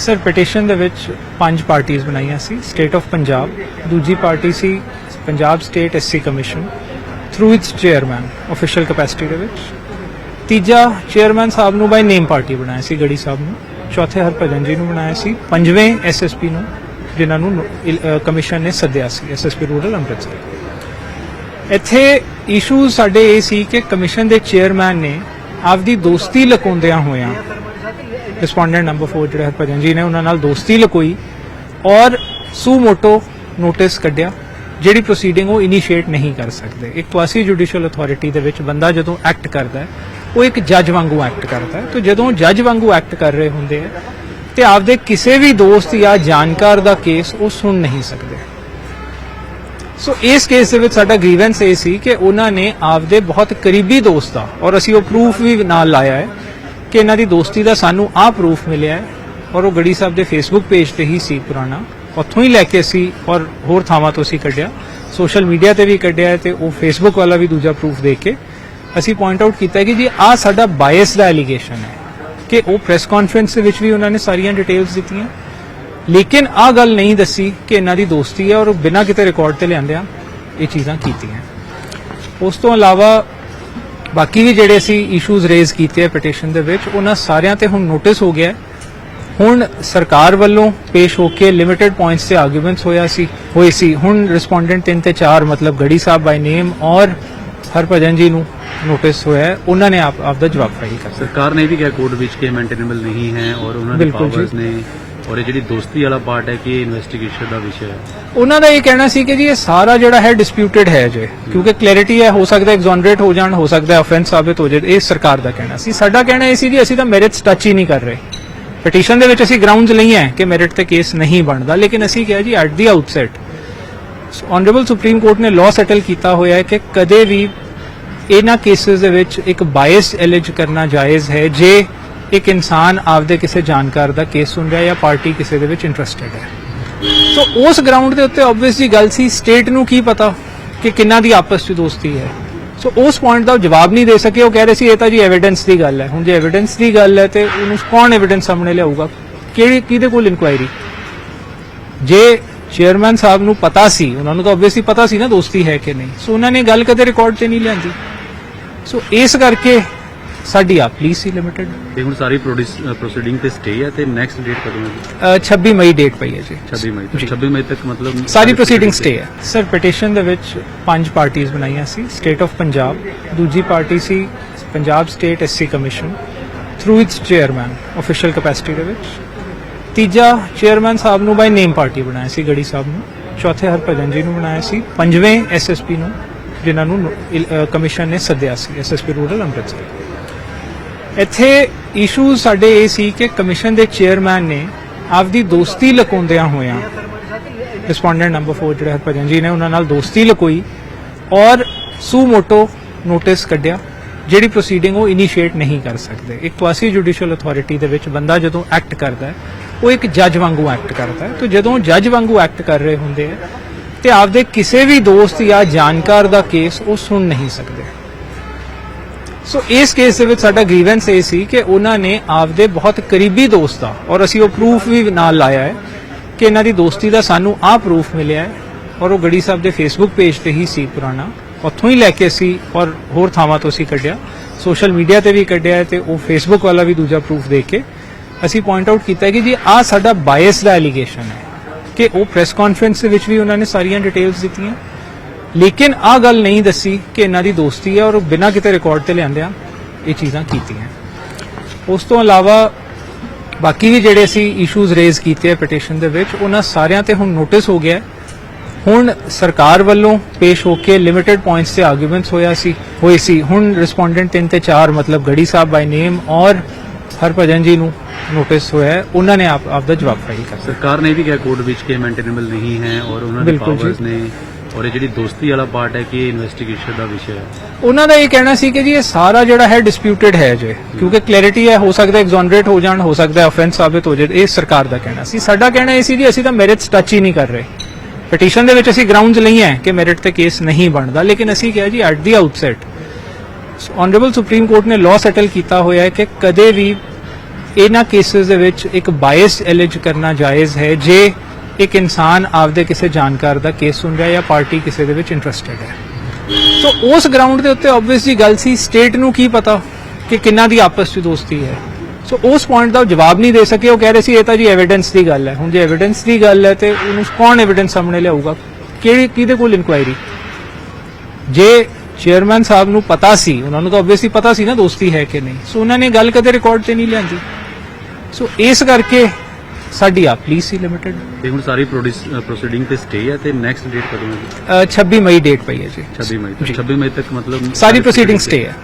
Sir petition ਦੇ ਵਿੱਚ ਪੰਜ ਪਾਰਟੀਆਂ ਬਣਾਈਆਂ ਸੀ ਸਟੇਟ ਆਫ ਪੰਜਾਬ ਦੂਜੀ ਪਾਰਟੀ ਸੀ Punjab state SC commission through its chairman official capacity ਦੇ ਵਿੱਚ। ਤੀਜਾ ਚੇਅਰਮੈਨ ਸਾਹਿਬ ਨੂੰ ਬਾਈ ਨੇਮ ਪਾਰਟੀ ਬਣਾਇਆ ਸੀ, ਗੜੀ ਸਾਹਿਬ ਨੂੰ। ਚੌਥੇ ਹਰਭਜਨ ਜੀ ਨੂੰ ਬਣਾਇਆ ਸੀ। ਪੰਜਵੇਂ ਐਸਐਸਪੀ ਨੂੰ, ਜਿਨ੍ਹਾਂ ਨੂੰ ਕਮਿਸ਼ਨ ਨੇ ਸੱਦਿਆ ਸੀ ਐਸਐਸਪੀ ਰੂਰਲ ਅੰਮ੍ਰਿਤਸਰ। ਇੱਥੇ ਇਸ਼ੂ ਸਾਡੇ ਇਹ ਸੀ ਕਿ ਕਮਿਸ਼ਨ ਦੇ ਚੇਅਰਮੈਨ ਨੇ ਆਪਦੀ ਦੋਸਤੀ ਲਕਾਉਂਦਿਆਂ ਹੋਇਆਂ ਰਿਸਪੋਂਡੈਂਟ ਨੰਬਰ 4 ਜਿਹੜੇ ਹਰਭਜਨ ਜੀ ਨੇ ਉਹਨਾਂ ਨਾਲ ਦੋਸਤੀ ਲਕੋਈ ਔਰ ਸੂ ਮੋਟੋ ਨੋਟਿਸ ਕੱਢਿਆ, ਜਿਹੜੀ ਪ੍ਰੋਸੀਡਿੰਗ ਉਹ ਇਨੀਸ਼ੀਏਟ ਨਹੀਂ ਕਰ ਸਕਦੇ। ਇੱਕ ਕੁਆਸੀ ਜੁਡੀਸ਼ੀਅਲ ਅਥਾਰਟੀ ਦੇ ਵਿੱਚ ਬੰਦਾ ਜਦੋਂ ਐਕਟ ਕਰਦਾ ਹੈ, ਉਹ ਇੱਕ ਜੱਜ ਵਾਂਗੂ ਐਕਟ ਕਰਦਾ ਹੈ। ਤੇ ਜਦੋਂ ਜੱਜ ਵਾਂਗੂ ਐਕਟ ਕਰ ਰਹੇ ਹੁੰਦੇ ਆ, ਤੇ ਆਪਦੇ ਕਿਸੇ ਵੀ ਦੋਸਤ ਜਾਂ ਜਾਣਕਾਰ ਦਾ ਕੇਸ ਉਹ ਸੁਣ ਨਹੀਂ ਸਕਦੇ। ਸੋ ਇਸ ਕੇਸ ਦੇ ਵਿੱਚ ਸਾਡਾ ਗ੍ਰੀਵੈਂਸ ਇਹ ਸੀ ਕਿ ਉਹਨਾਂ ਨੇ ਆਪਦੇ ਬਹੁਤ ਕਰੀਬੀ ਦੋਸਤ ਦਾ ਔਰ ਅਸੀਂ ਉਹ ਪ੍ਰੂਫ ਵੀ ਨਾਲ ਲਾਇਆ ਹੈ ਕਿ ਇਹਨਾਂ ਦੀ ਦੋਸਤੀ ਦਾ ਸਾਨੂੰ ਆਹ ਪ੍ਰੂਫ ਮਿਲਿਆ ਹੈ ਔਰ ਉਹ ਗੜੀ ਸਾਹਿਬ ਦੇ ਫੇਸਬੁੱਕ ਪੇਜ ਤੇ ਹੀ ਸੀ ਪੁਰਾਣਾ। ਉੱਥੋਂ ਹੀ ਲੈ ਕੇ ਅਸੀਂ ਔਰ ਹੋਰ ਥਾਵਾਂ ਤੋਂ ਅਸੀਂ ਕੱਢਿਆ। ਸੋਸ਼ਲ ਮੀਡੀਆ ਤੇ ਵੀ ਕੱਢਿਆ ਤੇ ਉਹ ਫੇਸਬੁੱਕ ਵਾਲਾ ਵੀ ਦੂਜਾ ਪ੍ਰੂਫ ਦੇ ਕੇ ਅਸੀਂ ਪੁਆਇੰਟ ਆਊਟ ਕੀਤਾ ਕਿ ਜੀ ਆਹ ਸਾਡਾ ਬਾਇਸ ਦਾ ਐਲੀਗੇਸ਼ਨ ਹੈ ਕਿ ਉਹ ਪ੍ਰੈਸ ਕਾਨਫਰੰਸ ਦੇ ਵਿੱਚ ਵੀ ਉਹਨਾਂ ਨੇ ਸਾਰੀਆਂ ਡਿਟੇਲਸ ਦਿੱਤੀਆਂ। ਲੇਕਿਨ ਆਹ ਗੱਲ ਨਹੀਂ ਦੱਸੀ ਕਿ ਇਹਨਾਂ ਦੀ ਦੋਸਤੀ ਹੈ ਔਰ ਉਹ ਬਿਨਾਂ ਕਿਤੇ ਰਿਕਾਰਡ ਤੇ ਲਿਆਂਦਿਆਂ ਇਹ ਚੀਜ਼ਾਂ ਕੀਤੀਆਂ। ਉਸ ਤੋਂ ਇਲਾਵਾ ਬਾਕੀ ਵੀ ਜਿਹੜੇ ਅਸੀਂ ਇਸ਼ੂਜ਼ ਰੇਜ਼ ਕੀਤੇ ਆ ਪਟੀਸ਼ਨ ਦੇ ਵਿੱਚ ਉਹਨਾਂ ਸਾਰਿਆਂ ਤੇ ਹੁਣ ਨੋਟਿਸ ਹੋ ਗਿਆ। ਹੁਣ ਸਰਕਾਰ ਵੱਲੋਂ ਪੇਸ਼ ਹੋ ਕੇ ਲਿਮਿਟਿਡ ਪੁਆਇੰਟਸ ਤੇ ਆਰਗੂਮੈਂਟਸ ਹੋਇਆ ਸੀ ਹੋਏ ਸੀ ਹੁਣ ਰਿਸਪੋਂਡੈਂਟ 3 ਤੇ 4 ਮਤਲਬ ਗੜੀ ਸਾਹਿਬ ਬਾਈ ਨੇਮ ਔਰ ਹਰਭਜਨ ਜੀ ਨੂੰ ਨੋਟਿਸ ਹੋਇਆ ਹੈ। ਉਹਨਾਂ ਨੇ ਆਪ ਆਪ ਦਾ ਜਵਾਬ ਫਾਈਲ ਕਰ ਸਰਕਾਰ ਨੇ ਵੀ ਕਿਹਾ ਕੋਰਟ ਵਿੱਚ ਕਿ ਮੇਨਟੇਨੇਬਲ ਨਹੀਂ ਹੈ ਔਰ ਉਹਨਾਂ ਦੇ। ਪਾਵਰਸ ਨੇ ਔਰ ਇਹ ਜਿਹੜੀ ਦੋਸਤੀ ਵਾਲਾ ਪਾਰਟ ਹੈ ਕਿ ਇਨਵੈਸਟੀਗੇਸ਼ਨ ਦਾ ਵਿਸ਼ਾ ਹੈ? ਉਹਨਾਂ ਦਾ ਇਹ ਕਹਿਣਾ ਸੀ ਕਿ ਜੀ ਇਹ ਸਾਰਾ ਜਿਹੜਾ ਹੈ ਡਿਸਪਿਊਟਡ ਹੈ ਜੇ ਕਿਉਂਕਿ ਕਲੈਰਿਟੀ ਹੈ, ਹੋ ਸਕਦਾ ਐਗਜ਼ੋਨਰੇਟ ਹੋ ਜਾਣ, ਹੋ ਸਕਦਾ ਆਫੈਂਸ ਸਾਬਿਤ ਹੋ ਜਾਏ, ਇਹ ਸਰਕਾਰ ਦਾ ਕਹਿਣਾ ਸੀ। ਸਾਡਾ ਕਹਿਣਾ ਇਹ ਸੀ ਜੀ, ਅਸੀਂ ਤਾਂ ਮੈਰਿਟਸ ਟੱਚ ਹੀ ਨਹੀਂ ਕਰ ਰਹੇ। ਪਟੀਸ਼ਨ ਦੇ ਵਿੱਚ ਅਸੀਂ ਗਰਾਊਂਡਸ ਲਈ ਹੈ ਕਿ ਮੈਰਿਟ ਤੇ ਕੇਸ ਨਹੀਂ ਬਣਦਾ, ਲੇਕਿਨ ਅਸੀਂ ਕਿਹਾ ਜੀ at the outset honourable supreme court ਨੇ ਲਾਅ ਸੈਟਲ ਕੀਤਾ ਹੋਇਆ ਹੈ ਕਿ ਕਦੇ ਵੀ ਇਹਨਾਂ ਕੇਸਿਸ ਦੇ ਵਿੱਚ ਇੱਕ ਬਾਇਸ ਐਲਿਜ ਕਰਨਾ ਜਾਇਜ਼ ਹੈ, ਜੇ ਇੱਕ ਇਨਸਾਨ ਆਪਦੇ ਕਿਸੇ ਜਾਣਕਾਰ ਦਾ ਕੇਸ ਸੁਣ ਰਿਹਾ ਜਾਂ ਪਾਰਟੀ ਕਿਸੇ ਦੇ ਵਿੱਚ ਇੰਟਰਸਟਿਡ ਹੈ। ਸੋ ਉਸ ਗਰਾਊਂਡ ਦੇ ਉੱਤੇ ਆਬਵੀਅਸਲੀ ਗੱਲ ਸੀ ਸਟੇਟ ਨੂੰ ਕੀ ਪਤਾ ਕਿ ਕਿੰਨਾ ਦੀ ਆਪਸ ਵਿੱਚ ਦੋਸਤੀ ਹੈ। ਸੋ ਉਸ ਪੁਆਇੰਟ ਦਾ ਉਹ ਜਵਾਬ ਨਹੀਂ ਦੇ ਸਕੇ, ਉਹ ਕਹਿ ਰਹੇ ਸੀ, ਇਹ ਤਾਂ ਜੀ ਐਵੀਡੈਂਸ ਦੀ ਗੱਲ ਹੈ। ਹੁਣ ਜੇ ਐਵੀਡੈਂਸ ਦੀ ਗੱਲ ਹੈ ਤੇ ਉਹਨੂੰ ਕੌਣ ਐਵੀਡੈਂਸ ਸਾਹਮਣੇ ਲਿਆਊਗਾ? ਕਿਹੜੀ, ਕਿਹਦੇ ਕੋਲ ਇਨਕੁਆਇਰੀ ਜੇ ਚੇਅਰਮੈਨ ਸਾਹਿਬ ਨੂੰ ਪਤਾ ਸੀ, ਉਹਨਾਂ ਨੂੰ ਤਾਂ ਆਬਵੀਅਸਲੀ ਪਤਾ ਸੀ ਨਾ ਦੋਸਤੀ ਹੈ ਕਿ ਨਹੀਂ। ਸੋ ਉਹਨਾਂ ਨੇ ਗੱਲ ਕਦੇ ਰਿਕਾਰਡ ਤੇ ਨਹੀਂ ਲਿਆਂਦੀ। ਸੋ ਇਸ ਕਰਕੇ ਸਾਡੀ ਆ ਪਲੀਜ਼ ਸੀ ਲਿਮਿਟਡ ਤੇ ਹੁਣ ਸਾਰੀ ਪ੍ਰੋਸੀਡਿੰਗ ਤੇ ਸਟੇ ਹੈ ਤੇ ਨੈਕਸਟ ਡੇਟ ਕਦੋਂ ਹੈ 26 ਮਈ ਡੇਟ ਪਈ ਹੈ ਜੀ। 26 ਮਈ ਜੀ। ਤੱਕ 26 ਮਈ ਤੱਕ ਮਤਲਬ ਸਾਰੀ ਪ੍ਰੋਸੀਡਿੰਗ ਸਟੇ ਹੈ। ਸਰ ਪਟੀਸ਼ਨ ਦੇ ਵਿੱਚ ਪੰਜ ਪਾਰਟੀਆਂ ਬਣਾਈਆਂ ਸੀ ਸਟੇਟ ਆਫ ਪੰਜਾਬ ਦੂਜੀ ਪਾਰਟੀ ਸੀ Punjab state SC commission through its chairman official capacity ਦੇ ਵਿੱਚ। ਤੀਜਾ ਚੇਅਰਮੈਨ ਸਾਹਿਬ ਨੂੰ ਬਾਈ ਨੇਮ ਪਾਰਟੀ ਬਣਾਇਆ ਸੀ ਗੜੀ ਸਾਹਿਬ ਨੂੰ। ਚੌਥੇ ਹਰਭਜਨ ਜੀ ਨੂੰ ਬਣਾਇਆ ਸੀ। ਪੰਜਵੇਂ ਐਸਐਸਪੀ ਨੂੰ ਜਿਨ੍ਹਾਂ ਨੂੰ ਕਮਿਸ਼ਨ ਨੇ ਸੱਦਿਆ ਸੀ ਐਸਐਸਪੀ ਰੂਰਲ ਅੰਮ੍ਰਿਤਸਰ ਇੱਥੇ ਇਸ਼ੂ ਸਾਡੇ ਇਹ ਸੀ ਕਿ ਕਮਿਸ਼ਨ ਦੇ ਚੇਅਰਮੈਨ ਨੇ ਆਪਦੀ ਦੋਸਤੀ ਲਕਾਉਂਦਿਆਂ ਹੋਇਆਂ ਰਿਸਪੋਂਡੈਂਟ ਨੰਬਰ 4 ਜਿਹੜੇ ਹਰਭਜਨ ਜੀ ਨੇ ਉਹਨਾਂ ਨਾਲ ਦੋਸਤੀ ਲਕੋਈ ਔਰ ਸੂ ਮੋਟੋ ਨੋਟਿਸ ਕੱਢਿਆ, ਜਿਹੜੀ ਪ੍ਰੋਸੀਡਿੰਗ ਉਹ ਇਨੀਸ਼ੀਏਟ ਨਹੀਂ ਕਰ ਸਕਦੇ। ਇੱਕ ਕੁਆਸੀ ਜੁਡੀਸ਼ੀਅਲ ਅਥਾਰਟੀ ਦੇ ਵਿੱਚ ਬੰਦਾ ਜਦੋਂ ਐਕਟ ਕਰਦਾ ਹੈ, ਉਹ ਇੱਕ ਜੱਜ ਵਾਂਗੂ ਐਕਟ ਕਰਦਾ ਹੈ। ਤੇ ਜਦੋਂ ਜੱਜ ਵਾਂਗੂ ਐਕਟ ਕਰ ਰਹੇ ਹੁੰਦੇ ਆ, ਤੇ ਆਪਦੇ ਕਿਸੇ ਵੀ ਦੋਸਤ ਜਾਂ ਜਾਣਕਾਰ ਦਾ ਕੇਸ ਉਹ ਸੁਣ ਨਹੀਂ ਸਕਦੇ। ਸੋ ਇਸ ਕੇਸ ਦੇ ਵਿੱਚ ਸਾਡਾ ਗ੍ਰੀਵੈਂਸ ਇਹ ਸੀ ਕਿ ਉਹਨਾਂ ਨੇ ਆਪਦੇ ਬਹੁਤ ਕਰੀਬੀ ਦੋਸਤ ਦਾ ਔਰ ਅਸੀਂ ਉਹ ਪ੍ਰੂਫ ਵੀ ਨਾਲ ਲਾਇਆ ਹੈ ਕਿ ਇਹਨਾਂ ਦੀ ਦੋਸਤੀ ਦਾ ਸਾਨੂੰ ਆਹ ਪ੍ਰੂਫ ਮਿਲਿਆ ਹੈ, ਔਰ ਉਹ ਗੜੀ ਸਾਹਿਬ ਦੇ ਫੇਸਬੁੱਕ ਪੇਜ ਤੇ ਹੀ ਸੀ ਪੁਰਾਣਾ। ਉੱਥੋਂ ਹੀ ਲੈ ਕੇ ਅਸੀਂ ਔਰ ਹੋਰ ਥਾਵਾਂ ਤੋਂ ਅਸੀਂ ਕੱਢਿਆ। ਸੋਸ਼ਲ ਮੀਡੀਆ ਤੇ ਵੀ ਕੱਢਿਆ ਤੇ ਉਹ ਫੇਸਬੁੱਕ ਵਾਲਾ ਵੀ ਦੂਜਾ ਪ੍ਰੂਫ ਦੇ ਕੇ ਅਸੀਂ ਪੁਆਇੰਟ ਆਊਟ ਕੀਤਾ ਕਿ ਜੀ ਆਹ ਸਾਡਾ ਬਾਇਸ ਦਾ ਐਲੀਗੇਸ਼ਨ ਹੈ ਕਿ ਉਹ ਪ੍ਰੈਸ ਕਾਨਫਰੰਸ ਦੇ ਵਿੱਚ ਵੀ ਉਹਨਾਂ ਨੇ ਸਾਰੀਆਂ ਡਿਟੇਲਸ ਦਿੱਤੀਆਂ। ਲੇਕਿਨ ਆਹ ਗੱਲ ਨਹੀਂ ਦੱਸੀ ਕਿ ਇਹਨਾਂ ਦੀ ਦੋਸਤੀ ਹੈ ਔਰ ਬਿਨਾਂ ਕਿਤੇ ਰਿਕਾਰਡ ਤੇ ਲਿਆਂਦਿਆਂ ਇਹ ਚੀਜ਼ਾਂ ਕੀਤੀਆਂ ਉਸ ਤੋਂ ਇਲਾਵਾ ਬਾਕੀ ਵੀ ਜਿਹੜੇ ਅਸੀਂ ਇਸ਼ੂਜ਼ ਰੇਜ਼ ਕੀਤੇ ਆ ਪਟੀਸ਼ਨ ਦੇ ਵਿੱਚ ਉਹਨਾਂ ਸਾਰਿਆਂ ਤੇ ਹੁਣ ਨੋਟਿਸ ਹੋ ਗਿਆ। ਹੁਣ ਸਰਕਾਰ ਵੱਲੋਂ ਪੇਸ਼ ਹੋ ਕੇ ਲਿਮਿਟਿਡ ਪੁਆਇੰਟਸ ਤੇ ਆਰਗੂਮੈਂਟਸ ਹੋਇਆ ਸੀ ਹੋਏ ਸੀ ਹੁਣ ਰਿਸਪੋਂਡੈਂਟ 3 ਤੇ 4 ਮਤਲਬ ਗੜੀ ਸਾਹਿਬ ਬਾਈ ਨੇਮ ਔਰ ਹਰਭਜਨ ਜੀ ਨੂੰ ਨੋਟਿਸ ਹੋਇਆ ਹੈ। ਉਹਨਾਂ ਨੇ ਆਪ ਆਪ ਦਾ ਜਵਾਬ ਫਾਈਲ ਕਰ ਸਰਕਾਰ ਨੇ ਵੀ ਕਿਹਾ ਕੋਰਟ ਵਿੱਚ ਕਿ ਮੇਨਟੇਨੇਬਲ ਨਹੀਂ ਹੈ ਔਰ ਉਹਨਾਂ ਦੇ। ਪਾਵਰਸ ਨੇ ਔਰ ਇਹ ਜਿਹੜੀ ਦੋਸਤੀ ਵਾਲਾ ਪਾਰਟ ਹੈ ਕਿ ਇਹ ਇਨਵੈਸਟੀਗੇਸ਼ਨ ਦਾ ਵਿਸ਼ਾ ਹੈ? ਉਹਨਾਂ ਦਾ ਇਹ ਕਹਿਣਾ ਸੀ ਕਿ ਜੀ ਇਹ ਸਾਰਾ ਜਿਹੜਾ ਹੈ ਡਿਸਪਿਊਟਡ ਹੈ ਜੇ। ਕਿਉਂਕਿ ਕਲੈਰਿਟੀ ਹੈ, ਹੋ ਸਕਦਾ ਐਗਜ਼ੋਨਰੇਟ ਹੋ ਜਾਣ, ਹੋ ਸਕਦਾ ਆਫੈਂਸ ਸਾਬਿਤ ਹੋ ਜਾਏ, ਇਹ ਸਰਕਾਰ ਦਾ ਕਹਿਣਾ ਸੀ। ਸਾਡਾ ਕਹਿਣਾ ਇਹ ਸੀ ਜੀ, ਅਸੀਂ ਤਾਂ ਮੈਰਿਟਸ ਟੱਚ ਹੀ ਨਹੀਂ ਕਰ ਰਹੇ। ਪਟੀਸ਼ਨ ਦੇ ਵਿੱਚ ਅਸੀਂ ਗਰਾਊਂਡਸ ਲਈ ਹੈ ਕਿ ਮੈਰਿਟ ਤੇ ਕੇਸ ਨਹੀਂ ਬਣਦਾ, ਲੇਕਿਨ ਅਸੀਂ ਕਿਹਾ ਜੀ at the outset honourable supreme court ਨੇ ਲਾਅ ਸੈਟਲ ਕੀਤਾ ਹੋਇਆ ਹੈ ਕਿ ਕਦੇ ਵੀ ਇਹਨਾਂ ਕੇਸਿਸ ਦੇ ਵਿੱਚ ਇੱਕ ਬਾਇਸ ਐਲਿਜ ਕਰਨਾ ਜਾਇਜ਼ ਹੈ। ਜੇ ਇੱਕ ਇਨਸਾਨ ਆਪਦੇ ਕਿਸੇ ਜਾਣਕਾਰ ਦਾ ਕੇਸ ਸੁਣ ਰਿਹਾ ਜਾਂ ਪਾਰਟੀ ਕਿਸੇ ਦੇ ਵਿੱਚ ਇੰਟਰਸਟਿਡ ਹੈ। ਸੋ ਉਸ ਗਰਾਊਂਡ ਦੇ ਉੱਤੇ ਆਬਵੀਅਸਲੀ ਗੱਲ ਸੀ ਸਟੇਟ ਨੂੰ ਕੀ ਪਤਾ ਕਿ ਕਿੰਨਾ ਦੀ ਆਪਸ 'ਚ ਦੋਸਤੀ ਹੈ। ਸੋ ਉਸ ਪੁਆਇੰਟ ਦਾ ਉਹ ਜਵਾਬ ਨਹੀਂ ਦੇ ਸਕੇ, ਉਹ ਕਹਿ ਰਹੇ ਸੀ, ਇਹ ਤਾਂ ਜੀ ਐਵੀਡੈਂਸ ਦੀ ਗੱਲ ਹੈ। ਹੁਣ ਜੇ ਐਵੀਡੈਂਸ ਦੀ ਗੱਲ ਹੈ ਤੇ ਉਹਨੂੰ ਕੌਣ ਐਵੀਡੈਂਸ ਸਾਹਮਣੇ ਲਿਆਊਗਾ? ਕਿਹੜੀ, ਕਿਹਦੇ ਕੋਲ ਇਨਕੁਆਇਰੀ ਜੇ ਚੇਅਰਮੈਨ ਸਾਹਿਬ ਨੂੰ ਪਤਾ ਸੀ, ਉਹਨਾਂ ਨੂੰ ਤਾਂ ਆਬਵੀਅਸਲੀ ਪਤਾ ਸੀ ਨਾ ਦੋਸਤੀ ਹੈ ਕਿ ਨਹੀਂ। ਸੋ ਉਹਨਾਂ ਨੇ ਗੱਲ ਕਦੇ ਰਿਕਾਰਡ ਤੇ ਨਹੀਂ ਲਿਆਂਦੀ। ਸੋ ਇਸ ਕਰਕੇ ਸਾਡੀ ਆ ਪਲੀਜ਼ ਸੀ ਲਿਮਿਟਡ ਤੇ ਹੁਣ ਸਾਰੀ ਪ੍ਰੋਸੀਡਿੰਗ ਤੇ ਸਟੇ ਹੈ ਤੇ ਨੈਕਸਟ ਡੇਟ ਕਦੋਂ ਹੈ? 26 ਮਈ ਡੇਟ ਪਈ ਹੈ ਜੀ। 26 ਮਈ ਤੱਕ। ਜੀ। 26 ਮਈ ਤੱਕ ਮਤਲਬ ਸਾਰੀ ਪ੍ਰੋਸੀਡਿੰਗ ਸਟੇ ਹੈ।